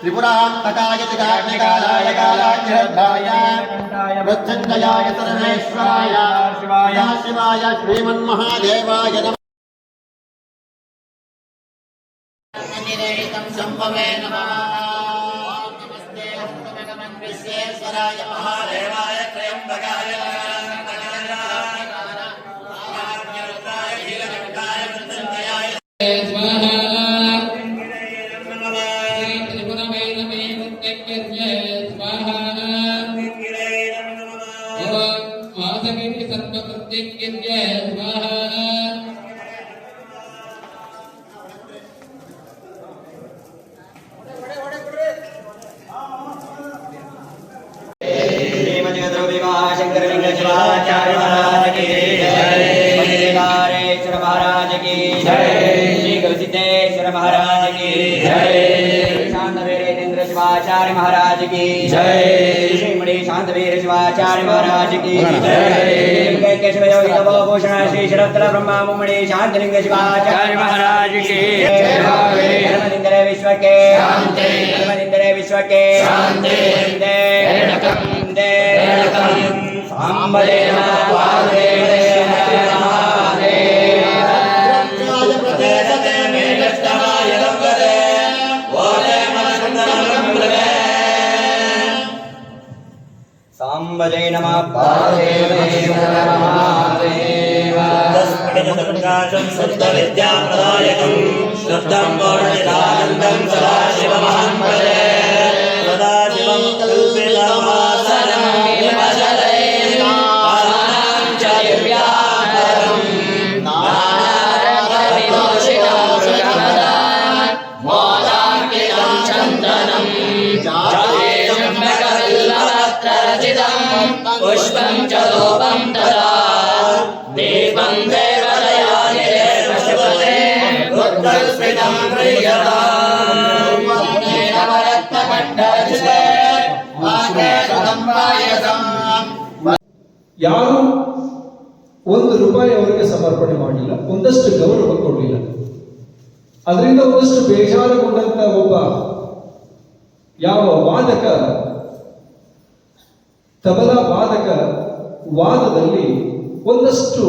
त्रिपुरान्तकाय त्रिकाग्निकालाय कालाग्निरद्धाय मृत्युञ्जयाय सर्वेश्वराय शिवाय शिवाय श्रीमन्महादेवाय नमः शम्भवे नमः नमस्ते हस्तमगमन् विश्वेश्वराय महादेवाय त्र्यम्बकाय नारायणाय नीलकण्ठाय मृत्युञ्जयाय शंकरलिंग शिवाचार्य महाराज की जय महाराज की जय शिवाचार्य महाराज की जय श्री शांतवीर शिवाचार्य महाराज श्री शरत्र ब्रह्मा मुमणि शांतलिंग शिवाचार्य महाराज की जय विश्व के धर्मनिंदरे विश्व के शांति साम्बरे नमः पार्वते रुद्राय प्रदेशते मेघस्तवाय रङ्गते ओले मनसुन्दरमृगते साम्बरे नमः पार्वते तस्मृतसङ्काशं शुद्धविद्याप्रदायकं शुद्धं पूर्णितानन्दं सदाशिवमहं ಯಾರು ಒಂದು ರೂಪಾಯಿ ಅವರಿಗೆ ಸಮರ್ಪಣೆ ಮಾಡಿಲ್ಲ, ಒಂದಷ್ಟು ಗೌರವ ಕೊಡಲಿಲ್ಲ. ಅದರಿಂದ ಒಂದಷ್ಟು ಬೇಜಾರುಗೊಂಡಂತ ಒಬ್ಬ ಯಾವ ವಾದಕ, ತಬಲಾ ವಾದಕ ವಾದದಲ್ಲಿ ಒಂದಷ್ಟು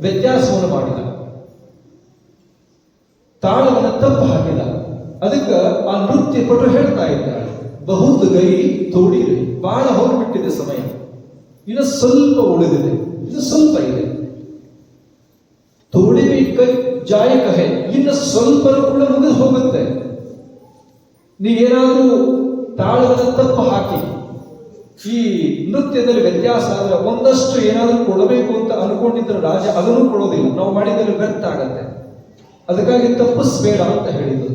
ವ್ಯತ್ಯಾಸವನ್ನು ಮಾಡಿದ. ತಾಳವನ್ನು ತಪ್ಪು ಹಾಕಿದ. ಅದಕ್ಕೆ ಆ ನೃತ್ಯ ಪಟು ಹೇಳ್ತಾ ಇದ್ದಾಳೆ ಬಹುತ್ ಗೈ ತೋಡಿರಿ ಬಹಳ ಹೋಗ್ಬಿಟ್ಟಿದೆ ಸಮಯ. ಇನ್ನು ಸ್ವಲ್ಪ ಉಳಿದಿದೆ. ಇದು ಸ್ವಲ್ಪ ಇದೆ. ತೋಡಿವಿ ಕೈ ಜಾಯ ಕಹೆ, ಇನ್ನು ಸ್ವಲ್ಪ ಕೂಡ ಮುಗಿದು ಹೋಗುತ್ತೆ. ನೀವೇನಾದರೂ ತಾಳದ ತಪ್ಪು ಹಾಕಿ, ಈ ನೃತ್ಯದಲ್ಲಿ ವ್ಯತ್ಯಾಸ ಆದರೆ ಒಂದಷ್ಟು ಏನಾದರೂ ಕೊಡಬೇಕು ಅಂತ ಅನ್ಕೊಂಡಿದ್ರೆ ರಾಜ ಅದನ್ನು ಕೊಡೋದಿಲ್ಲ. ನಾವು ಮಾಡಿದರೆ ವ್ಯರ್ಥ ಆಗತ್ತೆ. ಅದಕ್ಕಾಗಿ ತಪ್ಪಿಸ್ಬೇಡ ಅಂತ ಹೇಳಿದ್ರು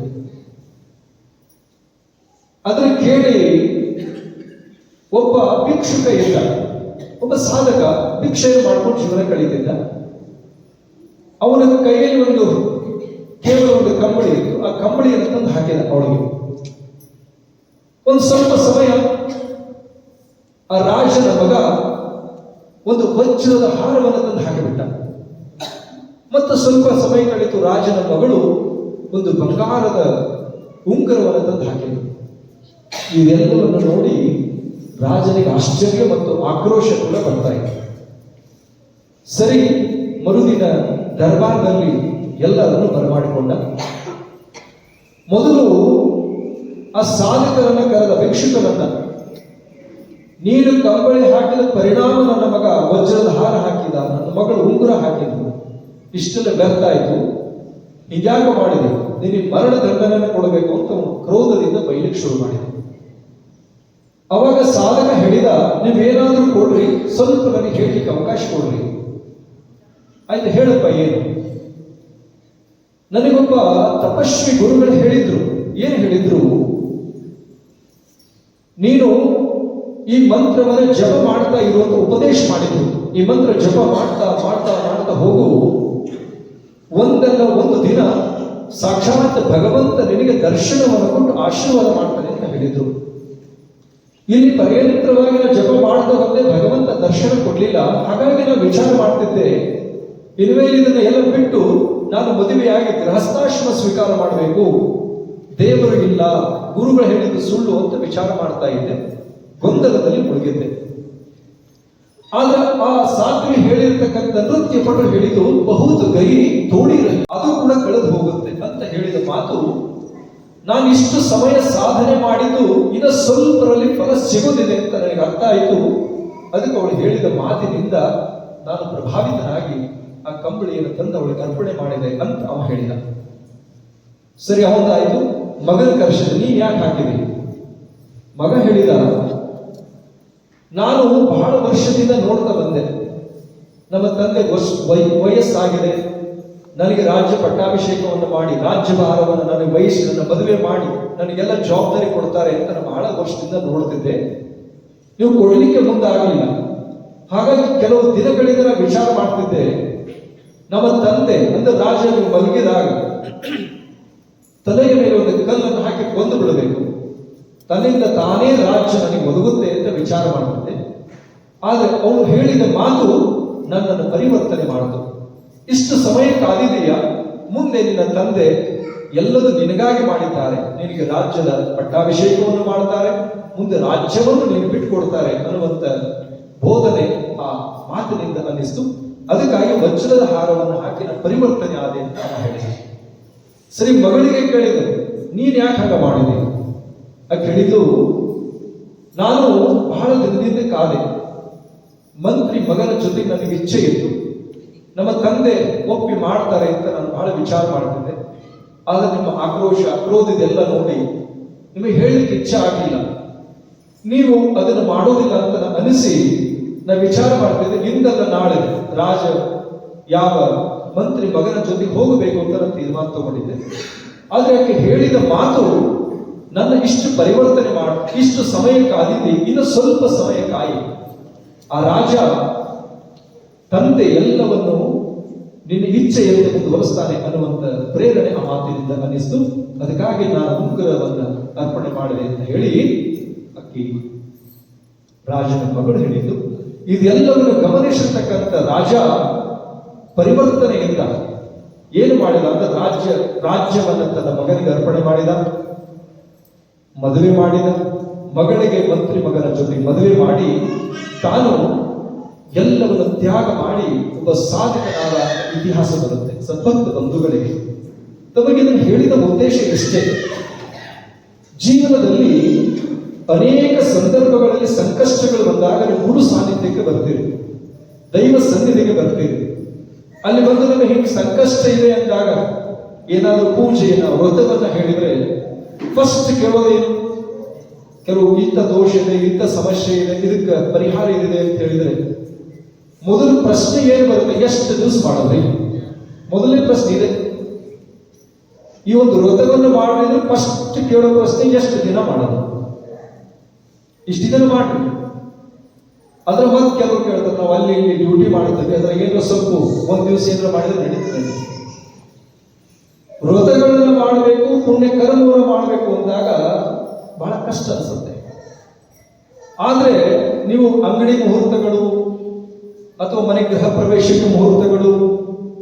ಅದನ್ನು ಕೇಳಿ ಒಬ್ಬ ಭಿಕ್ಷುಕ ಇದ್ದ. ಒಬ್ಬ ಸಾಧಕ ಭಿಕ್ಷೆಯನ್ನು ಮಾಡ್ಕೊಂಡು ಜೀವನ ಕಳೀತಿದ್ದ. ಅವನ ಕೈಯಲ್ಲಿ ಒಂದು ಕೇವಲ ಒಂದು ಕಂಬಳಿ ಇತ್ತು. ಆ ಕಂಬಳಿಯನ್ನು ತಂದು ಹಾಕಿದ ಅವಳಿಗೆ. ಒಂದು ಸ್ವಲ್ಪ ಸಮಯ ಆ ರಾಜನ ಮಗ ಒಂದು ವಜ್ರದ ಹಾರವನ್ನು ತಂದು ಹಾಕಿಬಿಟ್ಟ. ಮತ್ತು ಸ್ವಲ್ಪ ಸಮಯ ಕಳಿತು ರಾಜನ ಮಗಳು ಒಂದು ಬಂಗಾರದ ಉಂಗರವನ್ನು ತಂದು ಹಾಕಿದರು ಇದೆಲ್ಲವನ್ನು ನೋಡಿ ರಾಜನಿಗೆ ಆಶ್ಚರ್ಯ ಮತ್ತು ಆಕ್ರೋಶ ಕೂಡ ಬರ್ತಾ ಇತ್ತು ಸರಿ, ಮರುದಿನ ದರ್ಬಾರ್ನಲ್ಲಿ ಎಲ್ಲರನ್ನು ಬರಮಾಡಿಕೊಂಡ. ಮೊದಲು ಆ ಸಾಧಕರನ್ನ ಕರೆದ ಭಿಕ್ಷುಕರನ್ನ ನೀನು ಕಂಬಳಿ ಹಾಕಿದ ಪರಿಣಾಮ ನನ್ನ ಮಗ ವಜ್ರದ ಹಾರ ಹಾಕಿದ, ನನ್ನ ಮಗಳು ಉಂಗುರ ಹಾಕಿದ್ರು ಇಷ್ಟೆಲ್ಲ ವ್ಯರ್ಥ ಆಯಿತು. ಮಾಡಿದೆ? ನಿನಗೆ ಮರಣ ದಂಡನೆಯನ್ನು ಕೊಡಬೇಕು ಅಂತ ಕ್ರೋಧದಿಂದ ಬೈಲಿಕ್ಕೆ ಶುರು ಮಾಡಿದ. ಅವಾಗ ಸಾಧಕ ಹೇಳಿದ, ನೀವೇನಾದರೂ ಕೊಡ್ರಿ, ಸ್ವಲ್ಪ ನನಗೆ ಹೇಳಲಿಕ್ಕೆ ಅವಕಾಶ ಕೊಡ್ರಿ. ಆಯ್ತು, ಹೇಳಪ್ಪ ಏನು? ನನಗೊಬ್ಬ ತಪಸ್ವಿ ಗುರುಗಳು ಹೇಳಿದ್ರು. ಏನು ಹೇಳಿದ್ರು? ನೀನು ಈ ಮಂತ್ರವನ್ನು ಜಪ ಮಾಡ್ತಾ ಇರುವಂತ ಉಪದೇಶ ಮಾಡಿದ್ರು. ಈ ಮಂತ್ರ ಜಪ ಮಾಡ್ತಾ ಮಾಡ್ತಾ ಮಾಡ್ತಾ ಹೋಗು. ಒಂದಲ್ಲ ಒಂದು ದಿನ ಸಾಕ್ಷಾತ್ ಭಗವಂತ ನಿನಗೆ ದರ್ಶನವನ್ನು ಕೊಟ್ಟು ಆಶೀರ್ವಾದ ಮಾಡ್ತಾನೆ ಅಂತ ಹೇಳಿದ್ರು. ಇಲ್ಲಿ ಪರ್ಯಂತ್ರವಾಗಿ ನಾವು ಜಪ ಮಾಡದ ಬಂದೆ ಭಗವಂತ ದರ್ಶನ ಕೊಡ್ಲಿಲ್ಲ. ಹಾಗಾಗಿ ನಾವು ವಿಚಾರ ಮಾಡ್ತಿದ್ದೆ. ಇನ್ಮೇಲೆ ಇದನ್ನ ಎಲ್ಲ ಬಿಟ್ಟು ನಾನು ಮದುವೆಯಾಗಿ ಗೃಹಸ್ಥಾಶ್ರಮ ಸ್ವೀಕಾರ ಮಾಡಬೇಕು. ದೇವರು ಇಲ್ಲ ಗುರುಗಳು ಹೇಳಿದ್ದು ಸುಳ್ಳು ಅಂತ ವಿಚಾರ ಮಾಡ್ತಾ ಇದ್ದೆ. ಗೊಂದಲದಲ್ಲಿ ಮುಳುಗಿದ್ದೆ. ಆದ್ರೆ ಆ ಸಾಧ್ವಿ ಹೇಳಿರ್ತಕ್ಕಂಥ ನೃತ್ಯ ಪಟು ಹೇಳಿದ್ದು ಬಹುದು ಗೈರಿ ತೋಡಿ. ಅದು ಕೂಡ ಕಳೆದು ಹೋಗುತ್ತೆ ಅಂತ ಹೇಳಿದ ಮಾತು ನಾನು ಇಷ್ಟು ಸಮಯ ಸಾಧನೆ ಮಾಡಿದ್ದು ಇನ್ನು ಸ್ವಲ್ಪರಲ್ಲಿ ಫಲ ಸಿಗೋದಿದೆ ಅಂತ ನನಗೆ ಅರ್ಥ ಆಯಿತು. ಅದಕ್ಕೆ ಅವಳು ಹೇಳಿದ ಮಾತಿನಿಂದ ನಾನು ಪ್ರಭಾವಿತನಾಗಿ ಆ ಕಂಬಳಿಯನ್ನು ತಂದು ಅವಳಿಗೆ ಅರ್ಪಣೆ ಮಾಡಿದೆ ಅಂತ ಅವ ಹೇಳಿದ. ಸರಿ ಅವಂದಾಯ್ತು ಮಗನ ಕರ್ಷಣೆ, ನೀನ್ ಯಾಕೆ ಹಾಕಿದೆ? ಮಗ ಹೇಳಿದ, ನಾನು ಬಹಳ ವರ್ಷದಿಂದ ನೋಡ್ತಾ ಬಂದೆ. ನಮ್ಮ ತಂದೆ ವಯಸ್ಸಾಗಿದೆ. ನನಗೆ ರಾಜ್ಯ ಪಟ್ಟಾಭಿಷೇಕವನ್ನು ಮಾಡಿ ರಾಜ್ಯಭಾರವನ್ನು ನನಗೆ ವಹಿಸಿ, ನನ್ನ ಮದುವೆ ಮಾಡಿ, ನನಗೆಲ್ಲ ಜವಾಬ್ದಾರಿ ಕೊಡ್ತಾರೆ ಅಂತ ನಾನು ಬಹಳ ವರ್ಷದಿಂದ ನೋಡ್ತಿದ್ದೆ. ನೀವು ಕೊಡಲಿಕ್ಕೆ ಮುಂದಾಗಲಿಲ್ಲ. ಹಾಗಾಗಿ ಕೆಲವು ದಿನಗಳಿಂದ ನಾನು ವಿಚಾರ ಮಾಡ್ತಿದ್ದೆ. ನಮ್ಮ ತಂದೆ ಅಂದ್ರೆ ರಾಜ ಮಲಗಿದಾಗ ತಲೆಯ ಮೇಲೆ ಒಂದು ಕಲ್ಲನ್ನು ಹಾಕಿ ಕೊಂದು ಬಿಡಬೇಕು. ತನ್ನಿಂದ ತಾನೇ ರಾಜ್ಯ ನನಗೆ ಒದಗುತ್ತೆ ಅಂತ ವಿಚಾರ ಮಾಡ್ತಿದ್ದೆ. ಆದರೆ ಅವನು ಹೇಳಿದ ಮಾತು ನನ್ನನ್ನು ಪರಿವರ್ತನೆ ಮಾಡಿತು. ಇಷ್ಟು ಸಮಯ ಕಾದಿದೆಯಾ ಮುಂದೆ ನಿನ್ನ ತಂದೆ ಎಲ್ಲರೂ ನಿನಗಾಗಿ ಮಾಡಿದ್ದಾರೆ. ನಿನಗೆ ರಾಜ್ಯದ ಪಟ್ಟಾಭಿಷೇಕವನ್ನು ಮಾಡ್ತಾರೆ ಮುಂದೆ ರಾಜ್ಯವನ್ನು ನೀನು ಬಿಟ್ಟುಕೊಡ್ತಾರೆ ಅನ್ನುವಂತ ಬೋಧನೆ ಆ ಮಾತಿನಿಂದ ಅನ್ನಿಸ್ತು. ಅದಕ್ಕಾಗಿ ವಜ್ರದ ಹಾರವನ್ನು ಹಾಕಿನ ಪರಿವರ್ತನೆ ಆದೆ ಅಂತ ಹೇಳಿದೆ. ಸರಿ, ಮಗಳಿಗೆ ಕೇಳಿದೆ, ನೀನ್ ಯಾಕೆ ಹಾಗ ಮಾಡಿದೆ? ಆ ಕೇಳಿದ್ದು, ನಾನು ಬಹಳ ದಿನದಿಂದ ಕಾದೆ. ಮಂತ್ರಿ ಮಗನ ಜೊತೆ ನನಗೆ ಇಚ್ಛೆ ಇತ್ತು. ನಮ್ಮ ತಂದೆ ಒಪ್ಪಿ ಮಾಡ್ತಾರೆ ಅಂತ ನಾನು ಬಹಳ ವಿಚಾರ ಮಾಡ್ತಿದ್ದೆ. ಆದ್ರೆ ನಿಮ್ಮ ಆಕ್ರೋಶ ಕ್ರೋಧ ಇದೆಲ್ಲ ನೋಡಿ ನಿಮಗೆ ಹೇಳಲಿಕ್ಕೆ ಇಚ್ಛೆ ಆಗಲಿಲ್ಲ. ನೀವು ಅದನ್ನು ಮಾಡೋದಿಲ್ಲ ಅಂತ ಅನಿಸಿ ನಾನು ವಿಚಾರ ಮಾಡ್ತಿದ್ದೆ. ಇಂದಲ್ಲ ನಾಳೆ ರಾಜ ಯಾವ ಮಂತ್ರಿ ಮಗನ ಜೊತೆ ಹೋಗಬೇಕು ಅಂತ ನಾನು ತೀರ್ಮಾನ ತಗೊಂಡಿದ್ದೆ. ಆದ್ರೆ ಆಕೆ ಹೇಳಿದ ಮಾತು ನನ್ನ ಇಷ್ಟು ಪರಿವರ್ತನೆ ಮಾಡಿ, ಇಷ್ಟು ಸಮಯ ಕಾದಿದ್ದೆ ಇನ್ನು ಸ್ವಲ್ಪ ಸಮಯ ಕಾಯಿ. ಆ ರಾಜ ತಂದೆ ಎಲ್ಲವನ್ನು ನಿನ್ನ ಇಚ್ಛೆಯಂತೆ ಮುಂದುವರಿಸ್ತಾನೆ ಅನ್ನುವಂತ ಪ್ರೇರಣೆ ಆ ಮಾತಿನಿಂದ ಅನ್ನಿಸ್ತು. ಅದಕ್ಕಾಗಿ ನಾನು ಉಂಗುರವನ್ನ ಅರ್ಪಣೆ ಮಾಡಿದೆ ಅಂತ ಹೇಳಿ ಅಕ್ಕಿ ರಾಜನ ಮಗಳು ಹೇಳಿದ್ದು, ಇದೆಲ್ಲವನ್ನು ಗಮನಿಸಿರ್ತಕ್ಕಂಥ ರಾಜ ಪರಿವರ್ತನೆಯಿಂದ ಏನು ಮಾಡಿದ ಅಂತ ರಾಜ್ಯ, ರಾಜ್ಯವನ್ನು ತನ್ನ ಮಗನಿಗೆ ಅರ್ಪಣೆ ಮಾಡಿದ, ಮದುವೆ ಮಾಡಿದ, ಮಗಳಿಗೆ ಮಂತ್ರಿ ಮಗನ ಜೊತೆ ಮದುವೆ ಮಾಡಿ ತಾನು ಎಲ್ಲವನ್ನು ತ್ಯಾಗ ಮಾಡಿ ಒಬ್ಬ ಸಾಧಕನಾದ ಇತಿಹಾಸ ಬರುತ್ತೆ. ಸದ್ಭಕ್ತ ಬಂಧುಗಳಿಗೆ. ತಮಗೆ ಇದನ್ನು ಹೇಳಿದ ಉದ್ದೇಶ ಇಷ್ಟೇ. ಜೀವನದಲ್ಲಿ ಅನೇಕ ಸಂದರ್ಭಗಳಲ್ಲಿ ಸಂಕಷ್ಟಗಳು ಬಂದಾಗ ಗುರು ಸಾನ್ನಿಧ್ಯಕ್ಕೆ ಬರ್ತೀರಿ. ದೈವ ಸನ್ನಿಧಿಗೆ ಬರ್ತೀರಿ. ಅಲ್ಲಿ ಬಂದು ನಿಮಗೆ ಹಿಂಗೆ ಸಂಕಷ್ಟ ಇದೆ ಅಂದಾಗ ಏನಾದರೂ ಪೂಜೆಯನ್ನ, ವ್ರತವನ್ನ ಹೇಳಿದ್ರೆ ಫಸ್ಟ್ ಕೇಳೋದೇನು ಕೆಲವು ಇಂಥ ದೋಷ ಇದೆ, ಇಂಥ ಸಮಸ್ಯೆ ಇದೆ, ಇದಕ್ಕೆ ಪರಿಹಾರ ಇದೆ ಅಂತ ಹೇಳಿದ್ರೆ ಮೊದಲು ಪ್ರಶ್ನೆ ಏನು ಬರುತ್ತೆ? ಎಷ್ಟು ದಿವಸ ಮಾಡಿದ್ರಿ? ಮೊದಲನೇ ಪ್ರಶ್ನೆ ಇದೆ. ಈ ಒಂದು ವ್ರತವನ್ನು ಮಾಡಿದ್ರೆ ಫಸ್ಟ್ ಕೇಳೋ ಪ್ರಶ್ನೆ ಎಷ್ಟು ದಿನ ಮಾಡೋದು? ಇಷ್ಟು ದಿನ ಮಾಡಿ ಅದ್ರ ಮತ್ತೆ ಕೆಲವರು ಕೇಳ್ತಾರೆ, ನಾವು ಅಲ್ಲಿ ಇಲ್ಲಿ ಡ್ಯೂಟಿ ಮಾಡ್ತೇವೆ ಅದ್ರ ಏನೋ ಸ್ವಲ್ಪ ಒಂದು ದಿವಸ ಏನಾರ ಮಾಡಿದ್ರೆ ನಡೀತದೆ. ವ್ರತಗಳನ್ನು ಮಾಡಬೇಕು ಪುಣ್ಯ ಕರ್ಮವನ್ನು ಮಾಡಬೇಕು ಅಂದಾಗ ಬಹಳ ಕಷ್ಟ ಅನ್ಸುತ್ತೆ. ಆದರೆ ನೀವು ಅಂಗಡಿ ಮುಹೂರ್ತಗಳು ಅಥವಾ ಮನೆ ಗೃಹ ಪ್ರವೇಶಕ್ಕೆ ಮುಹೂರ್ತಗಳು,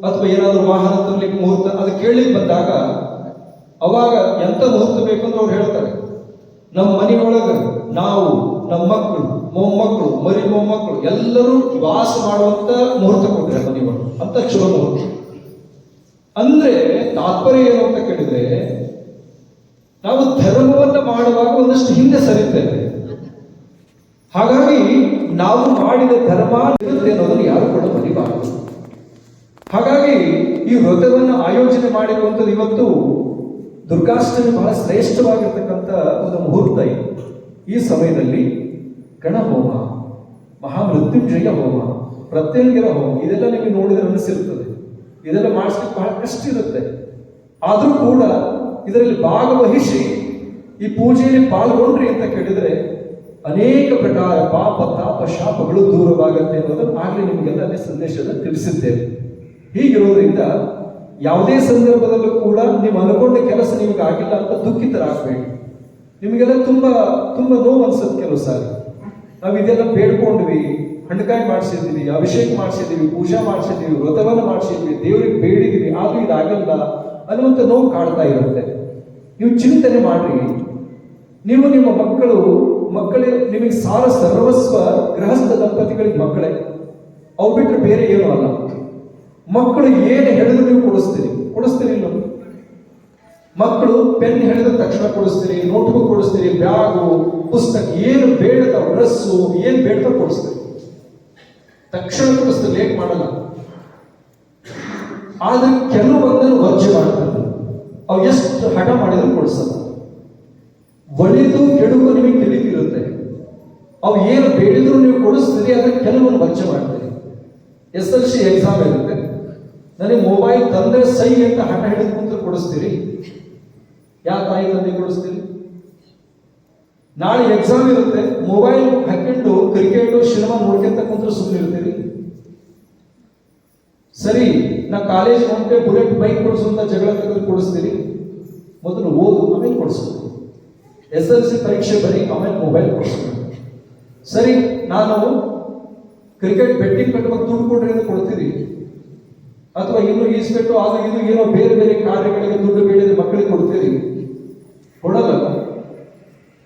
ಅಥವಾ ಏನಾದರೂ ವಾಹನ ತರಲಿಕ್ಕೆ ಮುಹೂರ್ತ, ಅದು ಕೇಳಿ ಬಂದಾಗ ಅವಾಗ ಎಂಥ ಮುಹೂರ್ತ ಬೇಕು ಅಂತ ಅವ್ರು ಹೇಳ್ತಾರೆ. ನಮ್ಮ ಮನೆಯೊಳಗೆ ನಾವು, ನಮ್ಮ ಮಕ್ಕಳು, ಮೊಮ್ಮಕ್ಕಳು, ಮರಿ ಮೊಮ್ಮಕ್ಕಳು ಎಲ್ಲರೂ ವಾಸ ಮಾಡುವಂತ ಮುಹೂರ್ತ ಕೊಟ್ಟರೆ ಮನೆಯೊಳಗೆ ಅಂತ ಶುಭ ಮುಹೂರ್ತ. ಅಂದ್ರೆ ತಾತ್ಪರ್ಯ ಏನು ಅಂತ ಕೇಳಿದ್ರೆ, ನಾವು ಧರ್ಮವನ್ನು ಮಾಡುವಾಗ ಒಂದಷ್ಟು ಹಿಂದೆ ಸರಿತೇವೆ. ಹಾಗಾಗಿ ನಾವು ಮಾಡಿದ ಧರ್ಮ ಇರುತ್ತೆ ಅನ್ನೋದನ್ನು ಯಾರು ಕೂಡ ಮರಿಬಾರದು. ಹಾಗಾಗಿ ಈ ವ್ರತವನ್ನು ಆಯೋಜನೆ ಮಾಡಿರುವಂಥದ್ದು ಇವತ್ತು ದುರ್ಗಾಷ್ಟಮಿ ಬಹಳ ಶ್ರೇಷ್ಠವಾಗಿರ್ತಕ್ಕಂಥ ಒಂದು ಮುಹೂರ್ತ ಇದು. ಈ ಸಮಯದಲ್ಲಿ ಗಣಹೋಮ, ಮಹಾಮೃತ್ಯುಂಜಯ ಹೋಮ, ಪ್ರತ್ಯಂಗಿರ ಹೋಮ, ಇದೆಲ್ಲ ನಿಮಗೆ ನೋಡಿದ್ರೆ ಅನಿಸಿರುತ್ತದೆ. ಇದೆಲ್ಲ ಮಾಡಿಸ್ಲಿಕ್ಕೆ ಬಹಳ ಕಷ್ಟ ಇರುತ್ತೆ. ಆದರೂ ಕೂಡ ಇದರಲ್ಲಿ ಭಾಗವಹಿಸಿ ಈ ಪೂಜೆಯಲ್ಲಿ ಪಾಲ್ಗೊಂಡ್ರಿ ಅಂತ ಕೇಳಿದ್ರೆ ಅನೇಕ ಪ್ರಕಾರ ಪಾಪ, ತಾಪ, ಶಾಪಗಳು ದೂರವಾಗುತ್ತೆ ಅನ್ನೋದನ್ನು ಆಗಲೇ ನಿಮಗೆಲ್ಲ ಅಲ್ಲಿ ಸಂದೇಶದಲ್ಲಿ ತಿಳಿಸಿದ್ದೇವೆ ಹೀಗಿರೋದ್ರಿಂದ ಯಾವುದೇ ಸಂದರ್ಭದಲ್ಲೂ ಕೂಡ ನೀವು ಅನುಕೊಂಡ ಕೆಲಸ ನಿಮಗೆ ಆಗಿಲ್ಲ ಅಂತ ದುಃಖಿತರಾಗಬೇಕು ನಿಮಗೆಲ್ಲ ತುಂಬಾ ತುಂಬಾ ನೋವು ಅನ್ಸುತ್ತೆ ಕೆಲವು ಸಾರಿ. ನಾವು ಇದೆಲ್ಲ ಬೇಡ್ಕೊಂಡ್ವಿ ಹಣ್ಣಕಾಯಿ ಮಾಡಿಸಿದ್ವಿ ಅಭಿಷೇಕ ಮಾಡಿಸಿದ್ವಿ ಪೂಜಾ ಮಾಡಿಸಿದ್ವಿ ವ್ರತವನ್ನು ಮಾಡಿಸಿದ್ವಿ ದೇವರಿಗೆ ಬೇಡಿದ್ವಿ ಆದ್ರೂ ಇದಾಗಲ್ಲ ಅನ್ನುವಂಥ ನೋವು ಕಾಡ್ತಾ ಇರುತ್ತೆ. ನೀವು ಚಿಂತನೆ ಮಾಡ್ರಿ. ನೀವು ನಿಮ್ಮ ಮಕ್ಕಳು ಮಕ್ಕಳೇ, ನಿಮಗೆ ಸಾರ ಸರ್ವಸ್ವ ಗೃಹಸ್ಥ ದಂಪತಿಗಳಿಗೆ ಮಕ್ಕಳೇ. ಅವು ಬಿಟ್ಟರೆ ಬೇರೆ ಏನೂ ಅಲ್ಲ. ಮಕ್ಕಳು ಏನು ಹೇಳಿದ್ರು ನೀವು ಕೊಡಿಸ್ತೀರಿ? ಕೊಡಿಸ್ತೀರಿ ಇಲ್ಲ. ಮಕ್ಕಳು ಪೆನ್ ಹೇಳಿದ ತಕ್ಷಣ ಕೊಡಿಸ್ತೀರಿ, ನೋಟ್ಬುಕ್ ಕೊಡಿಸ್ತೀರಿ, ಬ್ಯಾಗು, ಪುಸ್ತಕ, ಏನು ಬೇಡದ ಡ್ರೆಸ್ಸು, ಏನು ಬೇಡದ ಕೊಡಿಸ್ತೀರಿ. ತಕ್ಷಣ ಕೊಡಿಸ್ತೀರಿ, ಲೇಟ್ ಮಾಡಲ್ಲ. ಆದ್ರೆ ಕೆಲವೊಂದನ್ನು ವರ್ಜಿ ಮಾಡ್ತಾರೆ. ಅವು ಎಷ್ಟು ಹಠ ಮಾಡಿದ್ರು ಕೊಡಿಸಲ್ಲ. ಒಳಿತು ಕೆಡುಕು ನಿಮಗೆ ತಿಳಿದಿರುತ್ತೆ. ಅವು ಏನು ಬೇಡಿದ್ರು ನೀವು ಕೊಡಿಸ್ತೀರಿ ಅದ್ರ ಕೆಲವೊಂದು ವಂಚೆ ಮಾಡ್ತೀರಿ. ಎಸ್ ಎಲ್ ಸಿ ಎಕ್ಸಾಮ್ ಇರುತ್ತೆ. ನನಗೆ ಮೊಬೈಲ್ ತಂದೆ ಸೈ ಅಂತ ಹಣ ಹಿಡಿದು ಕುಂತು ಕೊಡಿಸ್ತೀರಿ. ಯಾವ ತಾಯಿ ತಂದೆ ಕೊಡಿಸ್ತೀರಿ? ನಾಳೆ ಎಕ್ಸಾಮ್ ಇರುತ್ತೆ. ಮೊಬೈಲ್ ಹಾಕೊಂಡು ಕ್ರಿಕೆಟ್ ಸಿನಿಮಾ ನೋಡ್ಕೊಂತ ಕುಂತ್ರೆ ಸುಮ್ಮನೆ ಇರ್ತೀರಿ. ಸರಿ, ನಾ ಕಾಲೇಜ್ ಹೊಂಟೆ ಬುಲೆಟ್ ಬೈಕ್ ಕೊಡಿಸು ಅಂತ ಜಗಳ ತೆಗೆದು ಕೊಡಿಸ್ತೀರಿ. ಮೊದಲು ಓದು, ಆಮೇಲೆ ಕೊಡಿಸೋದು ಎಸ್ ಎಲ್ ಸಿ ಪರೀಕ್ಷೆ ಬರೀ ಆಮೇಲೆ ಮೊಬೈಲ್ ಕೊಡ್ತೀನಿ ಸರಿ, ನಾನು ಕ್ರಿಕೆಟ್ ಬೆಟ್ಟಿಂಗ್ ಕಟ್ಟುವಾಗ ದುಡ್ಡು ಕೊಡ್ತೀರಿ? ಅಥವಾ ಇನ್ನು ಈಸ್ಕಟ್ಟು ಅದು ಇದು ಏನೋ ಬೇರೆ ಬೇರೆ ಕಾರ್ಯಗಳಿಗೆ ದುಡ್ಡು ಬೇಡಿದ ಮಕ್ಕಳಿಗೆ ಕೊಡ್ತೀರಿ? ಕೊಡಲ್ಲ.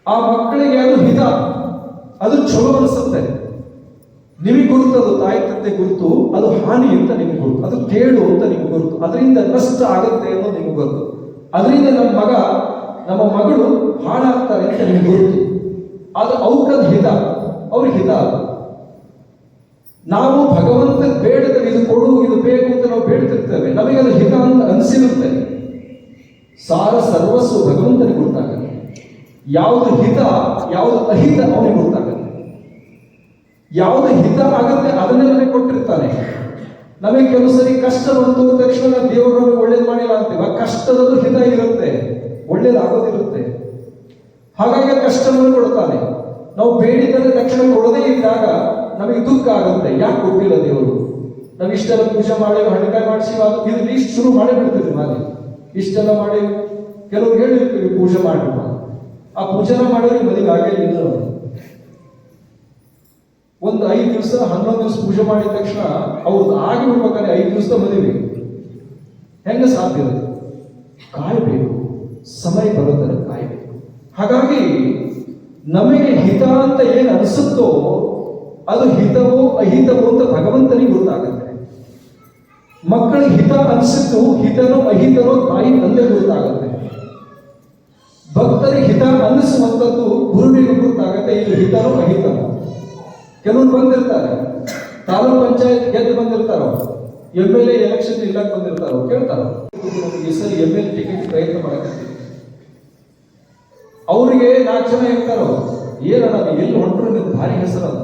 ಆ ಮಕ್ಕಳಿಗೆ ಅದು ಹಿತ. ಅದು ಚಲೋ ಅನಿಸುತ್ತೆ. ನಿಮಗೆ ಗುರುತು, ಅದು ತಾಯಿ ತಂದೆ ಗುರುತು, ಅದು ಹಾನಿ ಅಂತ ನಿಮಗೆ ಗುರುತು, ಅದು ಕೇಳು ಅಂತ ನಿಮಗೆ ಗುರುತು. ಅದರಿಂದ ನಷ್ಟ ಆಗುತ್ತೆ ಅನ್ನೋದು ನಿಮಗೆ ಗೊತ್ತು ಅದರಿಂದ ನಮ್ಮ ಮಗ ನಮ್ಮ ಮಗಳು ಹಾಳಾಗ್ತಾರೆ ಅಂತ ನಿಮ್ಗೆ ಗೊತ್ತು. ಅದು ಅವ್ರದ್ದು ಹಿತ, ಅವ್ರಿಗೆ ಹಿತ ಅದು ನಾವು ಭಗವಂತ ಬೇಡದ ಇದು ಕೊಡು ಇದು ಬೇಕು ಅಂತ ನಾವು ಬೇಡ್ತಿರ್ತೇವೆ. ನಮಗೆ ಅದು ಹಿತ ಅಂತ ಅನಿಸಿರುತ್ತೆ. ಸಾರ ಸರ್ವಸ್ವ ಭಗವಂತನಿಗೆ ಗೊತ್ತಾಗತ್ತೆ. ಯಾವುದು ಹಿತ, ಯಾವುದು ಅಹಿತ ಅವನಿಗೆ ಗೊತ್ತಾಗತ್ತೆ. ಯಾವುದು ಹಿತ ಆಗುತ್ತೆ ಅದನ್ನೇ ನಮಗೆ ಕೊಟ್ಟಿರ್ತಾನೆ. ನಮಗೆ ಕೆಲವು ಸರಿ ಕಷ್ಟ ಬಂತು, ತಕ್ಷಣ ದೇವರನ್ನು ದೇವರು ಒಳ್ಳೇದು ಮಾಡಿಲ್ಲ ಅಂತೀವಿ. ಕಷ್ಟದಲ್ಲೂ ಹಿತ ಇರುತ್ತೆ. ಒಳ್ಳೇದಾಗೋದಿರುತ್ತೆ. ಹಾಗಾಗಿ ಕಷ್ಟವನ್ನು ಕೊಡುತ್ತಾನೆ. ನಾವು ಬೇಡಿದರೆ ತಕ್ಷಣ ಕೊಡದೇ ಇದ್ದಾಗ ನಮಗೆ ದುಃಖ ಆಗುತ್ತೆ. ಯಾಕೆ ಗೊತ್ತಿಲ್ಲ ದೇವರು? ನಾವು ಇಷ್ಟೆಲ್ಲ ಪೂಜೆ ಮಾಡಿ ಹಣಕಾಯಿ ಮಾಡಿಸಿ ಇದು ಲೀಸ್ಟ್ ಶುರು ಮಾಡೇ ಬಿಡ್ತೀವಿ ಮಾಡಿ ಇಷ್ಟೆಲ್ಲ ಮಾಡಿ ಕೆಲವ್ರು ಹೇಳಿರ್ತೀವಿ ಪೂಜೆ ಮಾಡಿ ಆ ಪೂಜೆನ ಮಾಡಿದ್ರೆ ಮದುವೆ ಆಗೇ ಇಲ್ಲ ಒಂದು ಐದು ದಿವಸ, ಹನ್ನೊಂದು ದಿವಸ ಪೂಜೆ ಮಾಡಿದ ತಕ್ಷಣ ಅವ್ರದ್ದು ಆಗಿ ಬಿಡ್ಬೇಕಾದ್ರೆ ಐದು ದಿವಸ ಮದುವೆ. ಹೆಂಗ ಸಾಧ್ಯ? ಕಾಯಬೇಕು. ಸಮಯ ಬರೋದನ್ನು ಕಾಯಬೇಕು. ಹಾಗಾಗಿ ನಮಗೆ ಹಿತ ಅಂತ ಏನು ಅನಿಸುತ್ತೋ ಅದು ಹಿತವೋ ಅಹಿತವೋ ಅಂತ ಭಗವಂತನಿಗೆ ಗೊತ್ತಾಗುತ್ತೆ. ಮಕ್ಕಳ ಹಿತ ಅನಿಸಿದ್ದು ಹಿತನೋ ಅಹಿತನೋ ತಾಯಿ ತಂದೆ ಗೊತ್ತಾಗುತ್ತೆ. ಭಕ್ತರಿಗೆ ಹಿತ ಅನ್ನಿಸುವಂಥದ್ದು ಗುರುವಿಗೆ ಗೊತ್ತಾಗುತ್ತೆ, ಇದು ಹಿತನೋ ಅಹಿತನೋ. ಕೆಲವರು ಬಂದಿರ್ತಾರೆ. ತಾಲೂಕ್ ಪಂಚಾಯತ್ ಗೆದ್ದು ಬಂದಿರ್ತಾರೋ? ಎಂ ಎಲ್ ಎ ಎಲೆಕ್ಷನ್ ಇಲ್ಲಕ್ಕೆ ಬಂದಿರ್ತಾರೋ? ಕೇಳ್ತಾರೋ? ಈ ಸರಿ ಎಂ ಎಲ್ ಟಿಕೆಟ್ ಪ್ರಯತ್ನ ಮಾಡಕತ್ತೀವಿ ಅವರಿಗೆ ನಾಲ್ಕು ಜನ ಇರ್ತಾರೋ ನೀವು ಎಲ್ಲಿ ಹೊಂಟ್ರು ನಿಮ್ಗೆ ಭಾರಿ ಹೆಸರಲ್ಲ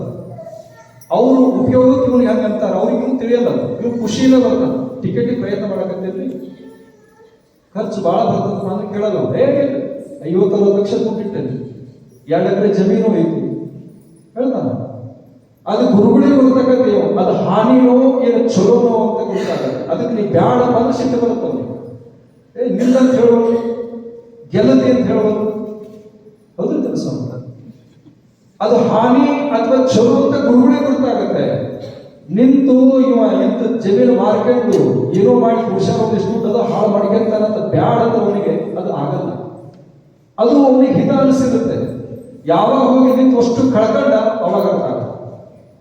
ಅವರು ಉಪಯೋಗಕ್ಕೆ ಇವ್ನಿಗೆ ಹೆಂಗೆ ಅಂತಾರೆ, ಅವ್ರಿಗೆ ಇವ್ನು ತಿಳಿಯಲ್ಲ ಇವ್ರು ಖುಷಿಯಿಂದ ಬರಲ್ಲ ಟಿಕೆಟ್ ಪ್ರಯತ್ನ ಮಾಡಕತ್ತೀರಿ ಖರ್ಚು ಭಾಳ ಬರ್ತದೆ ನಾನು ಕೇಳಲ್ಲ. ಹೇಗೆ ಐವತ್ತು ಲಕ್ಷ ಕೊಟ್ಟಿಟ್ಟೇನೆ. ಎರಡು ಎಕರೆ ಜಮೀನು ಐತಿ. ಹೇಳ್ತಾನ. ಅದು ಗುರುಗಳಿಗೆ ಗೊತ್ತಾಗತ್ತೆ ಅದು ಹಾನಿನೋ, ಏನು ಚಲೋನೋ ಅಂತ ಗೊತ್ತಾಗತ್ತೆ. ಅದಕ್ಕೆ ನೀವು ಬ್ಯಾಡ ಬಂದು ಸಿಟ್ಟು ಬರುತ್ತೆ ಅವ್ನಿಗೆ. ಏ ನಿಲ್ಲಂತ ಹೇಳೋರು. ಗೆಲ್ಲದೆ ಅಂತ ಹೇಳೋರು ಹೌದು ಕೆಲಸ ಅಂತ ಅದು ಹಾನಿ ಅಥವಾ ಚಲೋ ಅಂತ ಗುರುಗಳೇ ಗೊತ್ತಾಗುತ್ತೆ ನಿಂತು ಇವ ಎಂತ ಜಮೀನು ಮಾರ್ಕೊಂಡು ಏನೋ ಮಾಡಿ ಪುರುಷ ಎಷ್ಟು ಅದು ಹಾಳು ಮಾಡ್ಕೊಂತಾನ ಬ್ಯಾಡ ಅಂತ ಅವನಿಗೆ ಅದು ಆಗಲ್ಲ. ಅದು ಅವನಿಗೆ ಹಿತ ಅನಿಸಿರುತ್ತೆ ಯಾವಾಗ ಹೋಗಿ ನಿಂತು ಅಷ್ಟು ಕಳ್ಕಂಡ ಅವಾಗ.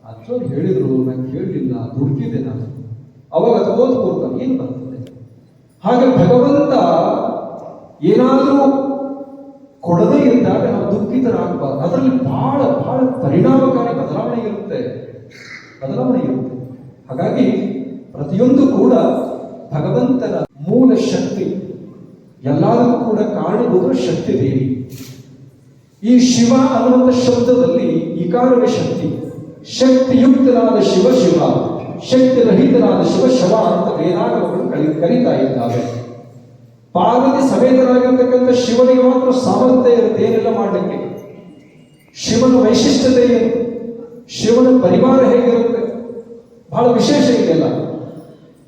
ಅಷ್ಟೊಂದು ಹೇಳಿದ್ರು ನಾನು ಕೇಳಲಿಲ್ಲ ದುಡ್ಕಿದ್ದೆ ನಾನು. ಅವಾಗ ಅದು ಓದ್ ಕೂರ್ತಾನೆ, ಏನು ಬರ್ತದೆ? ಹಾಗೆ ಭಗವಂತ ಏನಾದರೂ ಕೊಡದೇ ಇದ್ದಾಗ ದುಃಖಿತರಾಗಬಾರ್ದು. ಅದರಲ್ಲಿ ಬಹಳ ಬಹಳ ಪರಿಣಾಮಕಾರಿ ಬದಲಾವಣೆ ಇರುತ್ತೆ. ಬದಲಾವಣೆ ಇರುತ್ತೆ. ಹಾಗಾಗಿ ಪ್ರತಿಯೊಂದು ಕೂಡ ಭಗವಂತನ ಮೂಲ ಶಕ್ತಿ, ಎಲ್ಲದಕ್ಕೂ ಕೂಡ ಕಾರಣಭೂತ ಶಕ್ತಿ ದೇವಿ. ಈ ಶಿವ ಅನ್ನುವಂಥ ಶಬ್ದದಲ್ಲಿ ಇಕಾರವೇ ಶಕ್ತಿ. ಶಕ್ತಿಯುಕ್ತನಾದ ಶಿವ ಶಿವ ಶಕ್ತಿ ರಹಿತನಾದ ಶಿವ ಶವ ಅಂತ ವೇದಾಂಗಗಳು ಕಲಿ ಕರೀತಾ ಇದ್ದಾವೆ. ಪಾರ್ವತಿ ಸಮೇತರಾಗಿರ್ತಕ್ಕಂಥ ಶಿವನಿಗೆ ಮಾತ್ರ ಸಾಮರ್ಥ್ಯ ಇರುತ್ತೆ, ಏನೆಲ್ಲ ಮಾಡಲಿಕ್ಕೆ? ಶಿವನ ವೈಶಿಷ್ಟ್ಯತೆ ಏನು? ಶಿವನ ಪರಿವಾರ ಹೇಗಿರುತ್ತೆ? ಬಹಳ ವಿಶೇಷ ಇದೆಲ್ಲ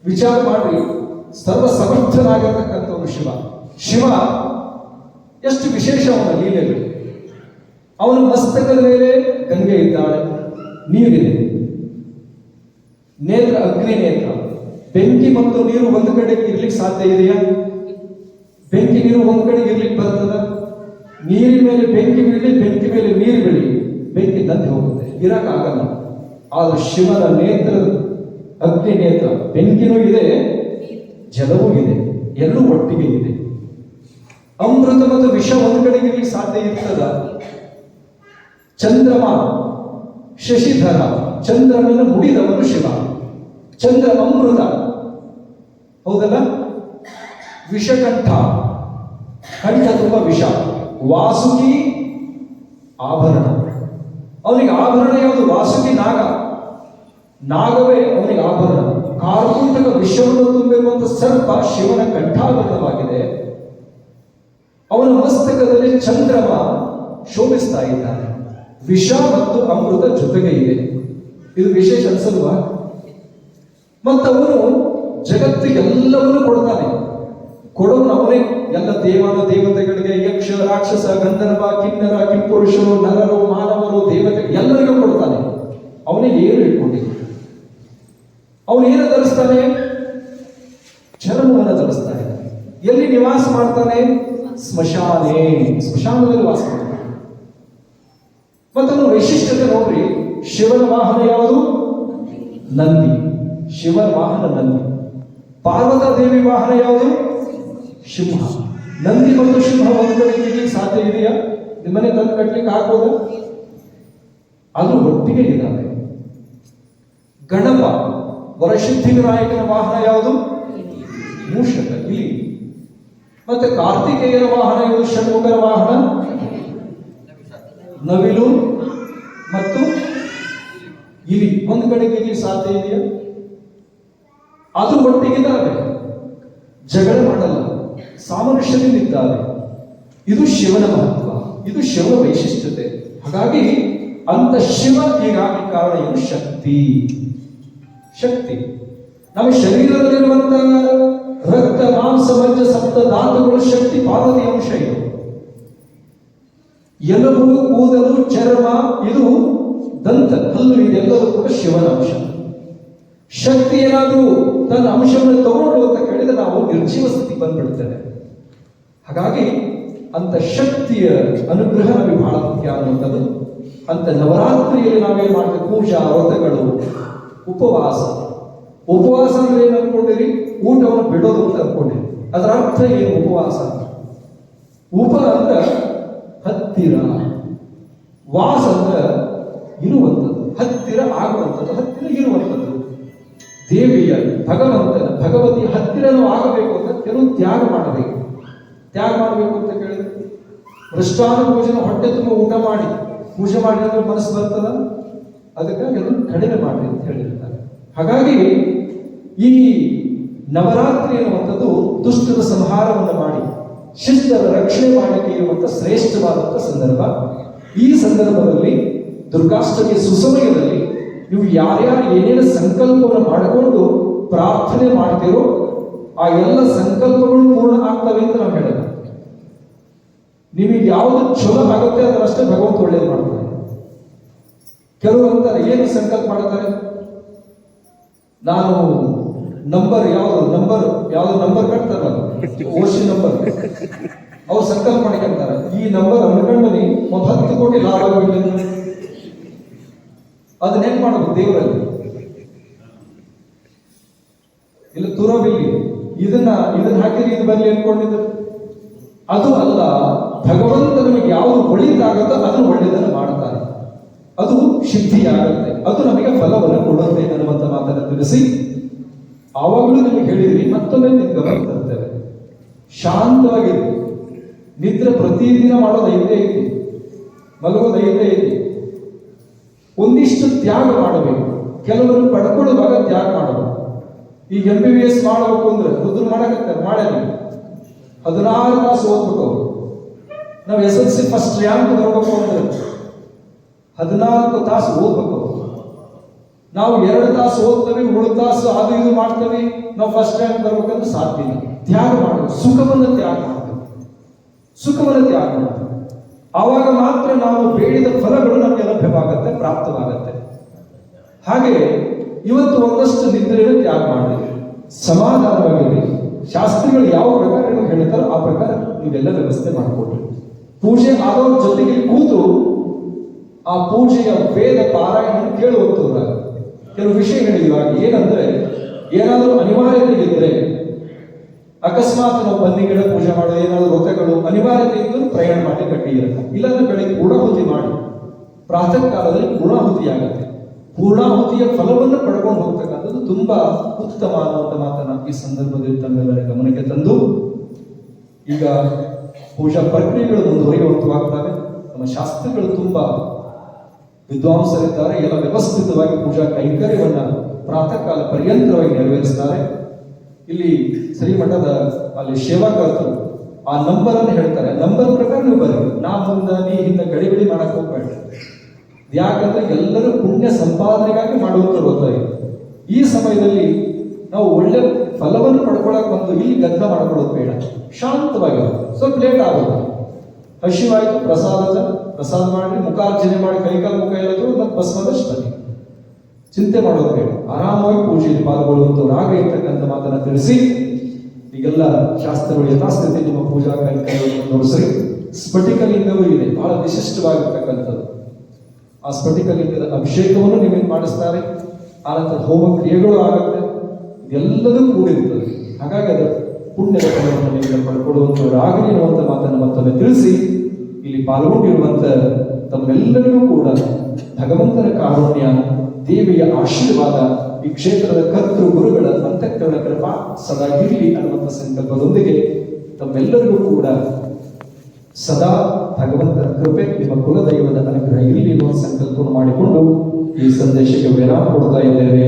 ವಿಚಾರ ಮಾಡಿ ಸರ್ವ ಸಮರ್ಥನಾಗಿರ್ತಕ್ಕಂಥವನು ಶಿವ. ಶಿವ ಎಷ್ಟು ವಿಶೇಷ ಅವನ ಲೀಲೆಗಳು. ಅವನ ಮಸ್ತಕದ ಮೇಲೆ ಗಂಗೆ ಇದ್ದಾಳೆ, ನೀರಿದೆ. ನೇತ್ರ ಅಗ್ನಿ ನೇತ್ರ ಬೆಂಕಿ ಮತ್ತು ನೀರು ಒಂದು ಕಡೆ ಇರ್ಲಿಕ್ಕೆ ಸಾಧ್ಯ ಇದೆಯಾ? ಬೆಂಕಿ ನೀರು ಒಂದ್ ಕಡೆ ಇರ್ಲಿಕ್ಕೆ ಬರ್ತದ? ನೀರಿನ ಮೇಲೆ ಬೆಂಕಿ ಬೀಳಿ ಬೆಂಕಿ ಮೇಲೆ ನೀರು ಬೀಳಿ ಬೆಂಕಿ ತಂದೆ ಹೋಗುತ್ತೆ. ಇರಕ್ಕಾಗಲ್ಲ ಆದ್ರೆ ಶಿವನ ನೇತ್ರ, ಅಗ್ನಿ ನೇತ್ರ, ಬೆಂಕಿನೂ ಇದೆ, ಜಲವೂ ಇದೆ. ಎರಡೂ ಒಟ್ಟಿಗೆ ಇದೆ. ಅಮೃತ ಮತ್ತು ವಿಷ ಒಂದ್ ಕಡೆಗೆ ಇರ್ಲಿಕ್ಕೆ ಸಾಧ್ಯ ಇರ್ತದ? ಚಂದ್ರಮ, ಶಶಿಧರ, ಚಂದ್ರನನ್ನು ಮುಡಿದವನು ಶಿವ. ಚಂದ್ರ ಅಮೃತ. ಹೌದಲ್ಲ? ವಿಷಕಂಠ. ಕಂಠ ತುಂಬ ವಿಷ. ವಾಸುಕಿ ಆಭರಣ. ಅವನಿಗೆ ಆಭರಣ ಯಾವುದು? ವಾಸುಕಿ ನಾಗ. ನಾಗವೇ ಅವನಿಗೆ ಆಭರಣ. ಕಾರ್ಕೂಟಕ ವಿಷವನ್ನು ತುಂಬಿರುವಂತಹ ಸರ್ಪ ಶಿವನ ಕಂಠಾಭರಣವಾಗಿದೆ ಅವನ ಮಸ್ತಕದಲ್ಲಿ ಚಂದ್ರಮ ಶೋಭಿಸ್ತಾ ಇದ್ದಾನೆ. ವಿಷ ಮತ್ತು ಅಮೃತ ಜೊತೆಗೆ ಇದೆ. ಇದು ವಿಶೇಷ ಅನ್ಸಲ್ವಾ? ಮತ್ತವನು ಜಗತ್ತಿಗೆಲ್ಲವನ್ನೂ ಕೊಡ್ತಾನೆ. ಕೊಡೋನು ಅವನೇ ಎಲ್ಲ ದೇವಾನ ದೇವತೆಗಳಿಗೆ ಯಕ್ಷ, ರಾಕ್ಷಸ, ಗಂಧರ್ವ, ಕಿನ್ನರ, ಕಿಂಪುರುಷರು, ನರರು, ಮಾನವರು, ದೇವತೆ ಎಲ್ಲರಿಗೂ ಕೊಡ್ತಾನೆ. ಅವನಿಗೆ ಏನು ಇಟ್ಕೊಂಡಿದ್ದ ಅವನು ಏನು ಧರಿಸ್ತಾನೆ? ಚರ್ಮವನ್ನು ಧರಿಸ್ತಾನೆ. ಎಲ್ಲಿ ನಿವಾಸ ಮಾಡ್ತಾನೆ? ಸ್ಮಶಾನೆ. ಸ್ಮಶಾನದಲ್ಲಿ ವಾಸ ಮಾಡ್ತಾನೆ. ಮತ್ತೊಂದು ವೈಶಿಷ್ಟ್ಯತೆ ನೋಡ್ರಿ. ಶಿವನ ವಾಹನ ಯಾವುದು? ನಂದಿ. ಶಿವನ ವಾಹನ ನಂದಿ. ಪಾರ್ವತ ದೇವಿ ವಾಹನ ಯಾವುದು? ಸಿಂಹ ನಂದಿ ಮತ್ತು ಸಿಂಹ ಕಡೆ ಸಾಧ್ಯ ಇದೆಯಾ? ನಿಮ್ಮನೆ ತಂದು ಕಟ್ಟಲಿಕ್ಕೆ ಆಗ್ಬೋದ? ಅದು ಒಟ್ಟಿಗೆ ಇದ್ದಾವೆ ಗಣಪ ವರಸಿದ್ಧಿವಿನಾಯಕನ ವಾಹನ ಯಾವುದು? ಮೂಷಕ ಇಲಿ ಮತ್ತೆ ಕಾರ್ತಿಕೇಯನ ವಾಹನ ಯಾವುದು? ಷಣ್ಮುಖನ ವಾಹನ? ನವಿಲು ಮತ್ತು ಇಲಿ. ಒಂದು ಕಡೆಗೆ ಇಲ್ಲಿ ಸಾಧ್ಯ ಇದೆಯಾ? ಅದು ಇದ್ದಾವೆ ಜಗಳ ಮಾಡಲ್ಲ. ಸಾಮರಸ್ಯದಿಂದಿದ್ದಾರೆ ಇದು ಶಿವನ ಮಹತ್ವ, ಇದು ಶಿವನ ವೈಶಿಷ್ಟ್ಯತೆ. ಹಾಗಾಗಿ ಅಂತ ಶಿವ ಹೀಗಾಗಿ ಕಾರಣ ಇದು ಶಕ್ತಿ. ಶಕ್ತಿ. ನಮ್ಮ ಶರೀರದಲ್ಲಿರುವಂತ ರಕ್ತ, ಮಾಂಸ, ಮಂಜ, ಸಪ್ತ ಧಾತುಗಳು ಶಕ್ತಿ ಪಾರ್ವತಿ ಅಂಶ ಇದು. ಎಲುಬು ಕೂದಲು, ಚರ್ಮ, ಇದು ದಂತ, ಕಲ್ಲು, ಇದೆಲ್ಲವೂ ಕೂಡ ಶಿವನ ಅಂಶ. ಶಕ್ತಿ ಏನಾದರೂ ತನ್ನ ಅಂಶವನ್ನು ತಗೊಂಡು ಅಂತ ಕೇಳಿದ್ರೆ ನಾವು ನಿರ್ಜೀವ ಸ್ಥಿತಿ ಬಂದ್ಬಿಡ್ತೇವೆ. ಹಾಗಾಗಿ ಅಂತ ಶಕ್ತಿಯ ಅನುಗ್ರಹ ನಮಗೆ ಬಹಳ ಮುಖ್ಯ ಅನ್ನುವಂಥದ್ದು. ಅಂತ ನವರಾತ್ರಿಯಲ್ಲಿ ನಾವೇನು ಮಾಡ್ತೇವೆ? ಪೂಜಾ, ವ್ರತಗಳು, ಉಪವಾಸ. ಉಪವಾಸ ಅಂದ್ರೆ ಏನು ಅನ್ಕೊಂಡಿರಿ ಊಟವನ್ನು ಬಿಡೋದು ಅಂತ ಅನ್ಕೊಂಡಿರಿ ಅದರ ಅರ್ಥ ಏನು ಉಪವಾಸ? ಉಪ ಅಂದ್ರೆ ಹತ್ತಿರ. ವಾಸ ಅಂದ್ರೆ ಇರುವಂಥದ್ದು. ಹತ್ತಿರ ಆಗುವಂಥದ್ದು, ಹತ್ತಿರ ಇರುವಂಥದ್ದು. ದೇವಿಯ ಭಗವಂತನ ಭಗವತಿ ಹತ್ತಿರನೂ ಆಗಬೇಕು ಅಂತ ಕೆಲವು ತ್ಯಾಗ ಮಾಡಬೇಕು. ತ್ಯಾಗ ಮಾಡಬೇಕು ಅಂತ ಕೇಳಿದ್ರು ಭ್ರಷ್ಟಾನು ಪೂಜೆ ಹೊಟ್ಟೆ ತುಂಬ ಊಟ ಮಾಡಿ, ಪೂಜೆ ಮಾಡಿದ್ರೆ ಮನಸ್ಸು ಬರ್ತದ? ಅದಕ್ಕಾಗಿ ಅದನ್ನು ಕಡಿಮೆ ಮಾಡಿ ಅಂತ ಹೇಳಿರ್ತಾರೆ. ಹಾಗಾಗಿ ಈ ನವರಾತ್ರಿ ಅನ್ನುವಂಥದ್ದು ದುಷ್ಟದ ಸಂಹಾರವನ್ನು ಮಾಡಿ, ಶಿಷ್ಟರ ರಕ್ಷಣೆ ಮಾಡಲಿಕ್ಕೆ ಇರುವಂತ ಶ್ರೇಷ್ಠವಾದಂಥ ಸಂದರ್ಭ. ಈ ಸಂದರ್ಭದಲ್ಲಿ ದುರ್ಗಾಷ್ಟಮಿ ಸುಸಮಯದಲ್ಲಿ ನೀವು ಯಾರ್ಯಾರು ಏನೇನು ಸಂಕಲ್ಪವನ್ನು ಮಾಡಿಕೊಂಡು ಪ್ರಾರ್ಥನೆ ಮಾಡ್ತೀರೋ, ಆ ಎಲ್ಲ ಸಂಕಲ್ಪಗಳು ಪೂರ್ಣ ಆಗ್ತವೆ ಅಂತ ನಾವು ಹೇಳೋದು ನಿಮಗೆ ಯಾವುದು ಚಲೋ ಆಗುತ್ತೆ, ಅದರಷ್ಟೇ ಭಗವಂತ ಒಳ್ಳೇದು ಮಾಡ್ತಾರೆ ಕೆಲವರು ಅಂತಾರೆ, ಏನು ಸಂಕಲ್ಪ ಮಾಡ್ತಾರೆ? ನಾನು ನಂಬರ್ ಯಾವುದು ನಂಬರ್ ಯಾವ್ದು ನಂಬರ್ ಕಟ್ತಾರಲ್ಲ? ಓಶಿ ನಂಬರ್ ಅವ್ರು ಸಂಕಲ್ಪ ಮಾಡ್ಕೊಂತಾರೆ. ಈ ನಂಬರ್ ಅನ್ಕೊಂಡನಿ ಒಂದು ಹತ್ತು ಕೋಟಿ ಲಾಭ ಆಗಬೇಕು ಅದನ್ನ ಹೆಂಗ್ ಮಾಡಬೇಕು ದೇವರಲ್ಲಿ? ಇಲ್ಲ ತುರೋಬಿಲ್ಲಿ ಇದನ್ನ ಇದನ್ನ ಹಾಕಿದ್ರೆ ಇದು ಬರಲಿ ಅನ್ಕೊಂಡಿದ್ರು ಅದು ಅಲ್ಲ ಭಗವಂತ ನಮಗೆ ಯಾವುದು ಒಳ್ಳೆಯದಾಗುತ್ತೋ ಅದನ್ನು ಒಳ್ಳೆಯದನ್ನು ಮಾಡುತ್ತಾರೆ. ಅದು ಸಿದ್ಧಿಯಾಗುತ್ತೆ ಅದು ನಮಗೆ ಫಲವನ್ನು ಕೊಡುತ್ತೆ ಅನ್ನುವಂಥ ಮಾತನ್ನು ತಿಳಿಸಿ, ಆವಾಗಲೂ ನಿಮಗೆ ಹೇಳಿದ್ರಿ ಮತ್ತೊಮ್ಮೆ ಗಮನ ತರ್ತೇವೆ ಶಾಂತವಾಗಿರಿ ನಿದ್ರೆ ಪ್ರತಿದಿನ ಮಾಡೋದು ಐದೇ ಐತಿ ಮಲಗೋದು ಒಂದಿಷ್ಟು ತ್ಯಾಗ ಮಾಡಬೇಕು. ಕೆಲವರು ಪಡ್ಕೊಳ್ಳುವಾಗ ತ್ಯಾಗ ಮಾಡಬೇಕು ಈಗ ಎಂ ಬಿ ಬಿ ಎಸ್ ಮಾಡಬೇಕು ಅಂದ್ರೆ ಮೊದಲು ಮಾಡಕತ್ತಾರೆ, ಮಾಡಲಿ. ಹದಿನಾರು ತಾಸು ಅವರು. ನಾವು S L C first rank ಬರಬೇಕು ಅಂದ್ರೆ ಹದಿನಾಲ್ಕು ತಾಸು ಓದ್ಬೇಕು ನಾವು ಎರಡು ತಾಸು ಓದ್ತೇವೆ, ಮೂರು ತಾಸು ಅದು ಇದು ಮಾಡ್ತೇವೆ, ನಾವು ಫಸ್ಟ್ ರ್ಯಾಂಕ್ ಬರ್ಬೇಕಂದ್ರೆ ಸಾಧ್ಯ ಇಲ್ಲ. ತ್ಯಾಗ ಮಾಡಬೇಕು ಸುಖವನ್ನು ತ್ಯಾಗ ಮಾಡಬೇಕು ಸುಖವನ್ನು ತ್ಯಾಗ ಮಾಡಬೇಕು ಆವಾಗ ಮಾತ್ರ ನಾವು ಬೇಡಿದ ಫಲಗಳು ನಮಗೆ ಲಭ್ಯವಾಗುತ್ತೆ, ಪ್ರಾಪ್ತವಾಗುತ್ತೆ. ಹಾಗೆ ಇವತ್ತು ಒಂದಷ್ಟು ನಿದ್ರೆಯನ್ನು ತ್ಯಾಗ ಮಾಡಿ. ಸಮಾಧಾನವಾಗಿರಿ. ಶಾಸ್ತ್ರಿಗಳು ಯಾವ ಪ್ರಕಾರ ಹೇಳ್ತಾರೋ ಆ ಪ್ರಕಾರ ನೀವೆಲ್ಲ ವ್ಯವಸ್ಥೆ ಮಾಡಿಕೊಡ್ರಿ. ಪೂಜೆ ಮಾಡೋರ ಜೊತೆಗೆ ಕೂತು ಆ ಪೂಜೆಯ ವೇದ ಪಾರಾಯಣ ಕೇಳುವಂತವ್ರ. ಕೆಲವು ವಿಷಯಗಳಿವಾಗ ಏನಂದ್ರೆ, ಏನಾದರೂ ಅನಿವಾರ್ಯತೆ ಇದ್ರೆ, ಅಕಸ್ಮಾತ್ ನಾವು ಬನ್ನಿಗಿಡ ಪೂಜೆ ಮಾಡೋ, ಏನಾದರೂ ವ್ರತಗಳು ಅನಿವಾರ್ಯತೆ ಇದ್ದರೂ ಪ್ರಯಾಣ ಮಾಡಿ ಕಟ್ಟಿ ಇರುತ್ತೆ ಇಲ್ಲಾಂದ್ರೆ ಬೆಳಗ್ಗೆ ಪೂರ್ಣಾಹುತಿ ಮಾಡಿ. ಪ್ರಾತಃ ಕಾಲದಲ್ಲಿ ಪೂರ್ಣಾಹುತಿ ಆಗುತ್ತೆ. ಪೂರ್ಣಾಹುತಿಯ ಫಲವನ್ನು ಪಡ್ಕೊಂಡು ಹೋಗ್ತಕ್ಕಂಥದ್ದು ತುಂಬಾ ಉತ್ತಮ ಅನ್ನುವಂಥ ಮಾತನ್ನ ಈ ಸಂದರ್ಭದಲ್ಲಿ ತಮ್ಮೆಲ್ಲರ ಗಮನಕ್ಕೆ ತಂದು, ಈಗ ಪೂಜಾ ಪ್ರಕ್ರಿಯೆಗಳು ಮುಂದುವರಿಯುವಂತವಾಗ್ತವೆ ನಮ್ಮ ಶಾಸ್ತ್ರಗಳು ತುಂಬಾ ವಿದ್ವಾಂಸರಿದ್ದಾರೆ. ಎಲ್ಲ ವ್ಯವಸ್ಥಿತವಾಗಿ ಪೂಜಾ ಕೈಂಕರ್ಯವನ್ನ ಪ್ರಾತಃ ಕಾಲ ಪರ್ಯಂತರವಾಗಿ ನೆರವೇರಿಸ್ತಾರೆ. ಇಲ್ಲಿ ಶ್ರೀಮಠದ ಅಲ್ಲಿ ಸೇವಾಕರ್ತರು ಆ ನಂಬರ್ ಅನ್ನು ಹೇಳ್ತಾರೆ ನಂಬರ್ ಪ್ರಕಾರ ನೀವು ಬರ್ರಿ. ನಾ ಮುಂದ ನೀ ಹಿಂದ ಗಡಿಬಿಡಿ ಮಾಡಕ್ ಹೋಗ್ಬೇಡ. ಯಾಕಂದ್ರೆ ಎಲ್ಲರೂ ಪುಣ್ಯ ಸಂಪಾದನೆಗಾಗಿ ಮಾಡುವಂತ ಇದು. ಈ ಸಮಯದಲ್ಲಿ ನಾವು ಒಳ್ಳೆ ಫಲವನ್ನು ಪಡ್ಕೊಳಕ್ ಬಂದು ಇಲ್ಲಿ ಗದ್ದ ಮಾಡ್ಕೊಳ್ಳೋದು ಬೇಡ. ಶಾಂತವಾಗಿ ಸ್ವಲ್ಪ ಲೇಟ್ ಆಗೋದು. ಹಸಿವಾಯಿತು ಪ್ರಸಾದ ಪ್ರಸಾದ ಮಾಡಿ ಮುಖಾರ್ಜನೆ ಮಾಡಿ ಕೈಕಾಲು ಮುಖ ಇಲ್ಲದ್ರು ಮತ್ತು ಭಸ್ಮದಷ್ಟು ಬನ್ನಿ ಚಿಂತೆ ಮಾಡೋದು ಬೇಡ. ಆರಾಮಾಗಿ ಪೂಜೆಯಲ್ಲಿ ಪಾಲ್ಗೊಳ್ಳುವಂತವ್ರಾಗ ಇರ್ತಕ್ಕಂಥ ಮಾತನ್ನ ತಿಳಿಸಿ. ಈಗೆಲ್ಲ ಶಾಸ್ತ್ರಗಳು ಯಥಾಸ್ಥಿತಿ ನಿಮ್ಮ ಪೂಜಾ ಕೈಕರ್ಯವನ್ನು ತೋರಿಸ್ರಿ. ಸ್ಫಟಿಕಲಿಂಗವೂ ಇದೆ. ಬಹಳ ವಿಶಿಷ್ಟವಾಗಿರ್ತಕ್ಕಂಥದ್ದು. ಆ ಸ್ಫಟಿಕಲಿಂಗದ ಅಭಿಷೇಕವನ್ನು ನಿಮಗೆ ಮಾಡಿಸ್ತಾರೆ. ಆನಂತರ ಹೋಮ ಕ್ರಿಯೆಗಳು ಆಗುತ್ತೆ. ಎಲ್ಲದೂ ಕೂಡಿರ್ತದೆ ಹಾಗಾಗಿ ಅದರ ಪುಣ್ಯದ ಫಲವನ್ನು ನಿಮಗೆ ಪಡ್ಕೊಳ್ಳುವಂತವರಾಗಲಿ ಅನ್ನುವಂಥ ಮಾತನ್ನು ಮತ್ತೊಮ್ಮೆ ತಿಳಿಸಿ, ಇಲ್ಲಿ ಪಾಲ್ಗೊಂಡಿರುವಂಥ ತಮ್ಮೆಲ್ಲರಿಗೂ ಕೂಡ ಭಗವಂತನ ಕಾರುಣ್ಯ, ದೇವಿಯ ಆಶೀರ್ವಾದ, ಈ ಕ್ಷೇತ್ರದ ಕರ್ತೃ ಗುರುಗಳ ಅಂತಃಕರಣ ಕೃಪಾ ಸದಾ ಇರಲಿ ಅನ್ನುವಂಥ ಸಂಕಲ್ಪದೊಂದಿಗೆ ತಮ್ಮೆಲ್ಲರಿಗೂ ಕೂಡ ಸದಾ ಭಗವಂತನ ಕೃಪೆ, ನಿಮ್ಮ ಕುಲದೈವದ ಅನುಗ್ರಹ ಇರಲಿ ಅನ್ನುವ ಸಂಕಲ್ಪವನ್ನು ಮಾಡಿಕೊಂಡು ಈ ಸಂದೇಶಕ್ಕೆ ವಿರಾಮ ಕೊಡ್ತಾ ಇದ್ದೇವೆ.